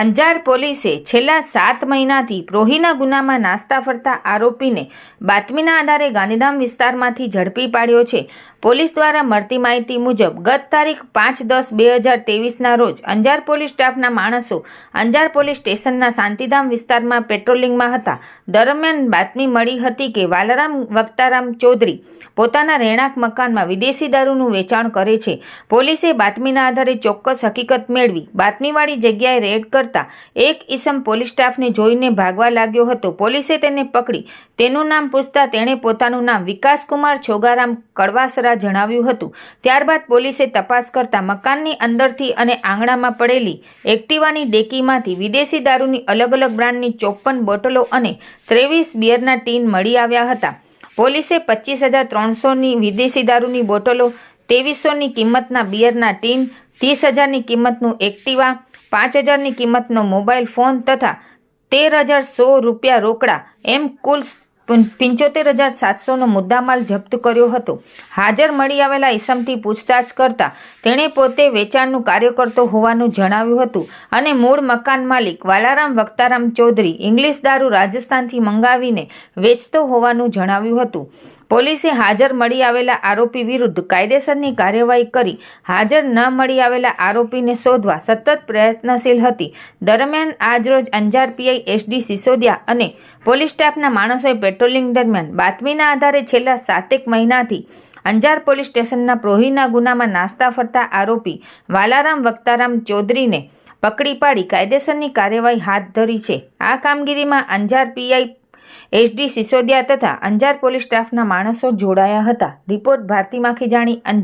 અંજાર પોલીસે છેલ્લા સાત મહિનાથી પ્રોહીના ગુનામાં નાસ્તા ફરતા આરોપીને બાતમીના આધારે ગાંધીધામ વિસ્તારમાંથી ઝડપી પાડ્યો છે. પોલીસ દ્વારા મળતી માહિતી મુજબ ગત તારીખ પાંચ દસ બે હજાર તેવીસના રોજ અંજાર પોલીસ સ્ટાફના માણસો અંજાર પોલીસ સ્ટેશનના શાંતિધામ વિસ્તારમાં પેટ્રોલિંગમાં હતા. દરમિયાન બાતમી મળી હતી કે વાલારામ વક્તારામ ચૌધરી પોતાના રહેણાંક મકાનમાં વિદેશી દારૂનું વેચાણ કરે છે. પોલીસે બાતમીના આધારે ચોક્કસ હકીકત મેળવી બાતમીવાળી જગ્યાએ રેડ કરતા એક ઈસમ પોલીસ સ્ટાફને જોઈને ભાગવા લાગ્યો હતો. પોલીસે તેને પકડી. તેનું નામ પૂછતા તેણે પોતાનું નામ વિકાસકુમાર છોગારામ કડવાસરા જણાવ્યું હતું. ત્યારબાદ પોલીસે તપાસ કરતા મકાનની અંદરથી અને આંગણામાં પડેલી એક્ટિવાની ડેકીમાંથી વિદેશી દારૂની અલગ અલગ બ્રાન્ડની ચોપ્પન બોટલો અને ત્રેવીસ બિયરના ટીન મળી આવ્યા હતા. પોલીસે પચીસ હજાર ત્રણસોની વિદેશી દારૂની બોટલો, ત્રેવીસોની કિંમતના બિયરના ટીન, ત્રીસ હજારની કિંમતનું એક્ટિવા પાંચ હજારની કિંમતનો મોબાઈલ ફોન તથા તેર હજાર સો રૂપિયા રોકડા એમ કુલ પંચોતેર હજાર સાતસોનો મુદ્દામાલ જપ્ત કર્યો હતો. હાજર મળી આવેલા ઈસમથી પૂછતાછ કરતા તેણે પોતે વેચાણનું કાર્ય કરતો હોવાનું જણાવ્યું હતું અને મૂળ મકાન માલિક વાલારામ વક્તારામ ચૌધરી ઇંગ્લિશ દારૂ રાજસ્થાનથી મંગાવીને વેચતો હોવાનું જણાવ્યું હતું. પોલીસે હાજર મળી આવેલા આરોપી વિરુદ્ધ કાયદેસરની કાર્યવાહી કરી હાજર ન મળી આવેલા આરોપીને શોધવા સતત પ્રયત્નશીલ હતી. દરમિયાન આજરોજ અંજાર પીઆઈ એસડી સિસોદિયા અને પોલીસ સ્ટાફના માણસોએ પેટ્રોલિંગ દરમિયાન બાતમીના આધારે છેલ્લા સાતેક મહિનાથી અંજાર પોલીસ સ્ટેશનના પ્રોહીના ગુનામાં નાસ્તા ફરતા આરોપી વાલારામ વક્તારામ ચૌધરીને પકડી પાડી કાયદેસરની કાર્યવાહી હાથ ધરી છે. આ કામગીરીમાં અંજાર પીઆઈ એસડી સિસોદિયા તથા અંજાર પોલીસ સ્ટાફના માણસો જોડાયા હતા. રિપોર્ટ ભારતી માખીજાણી અંજાર.